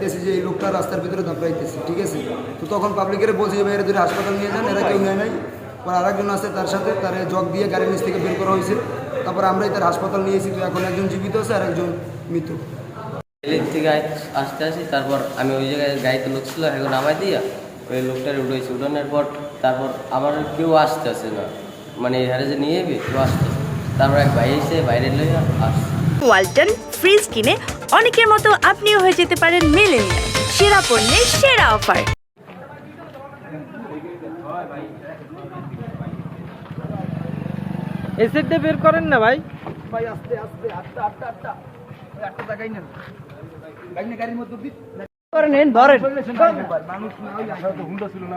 আমরা রাস্তার ভিতরে দাঁড়াইতেছি ঠিক আছে? তো তখন পাবলিকের বলছি যে ভাই এরা দুটো হাসপাতাল নিয়ে যান এরা কেউ নেয় নাই। পর আরেকজন আছে তার সাথে তার জগ দিয়ে গাড়ির নিচ থেকে বের করা হয়েছে। তারপর আমরাই তার হাসপাতাল নিয়েছি তো এখন একজন জীবিত আছে আর একজন মৃত থেকে আসতে আসি তারপর আমি ওই জায়গায় গাড়িতে লোক ছিল এখন নামাই দিয়া ওই লোকটার উঠেছি উঠানোর পর তারপর আমার কেউ আসতেছে না। মানে এখানে যে নিয়ে যাবে কেউ আসতেছে তারপর এক ভাই এসে বাইরে লইয়া আসছে ওয়ালটন ফ্রিজ কিনে অনেকের মতো আপনিও হয়ে যেতে পারেন মেলেনিয়া সেরা পণ্যের সেরা অফার। বের করেন না ভাই। ভাই আস্তে আস্তে আটটা আটটা আটটা। আটটা টাকাই নেন। গাড়ি গাড়ির মধ্যে করেন ধরেন। মানুষ না ওই আশা তো হুন্ডা ছিল না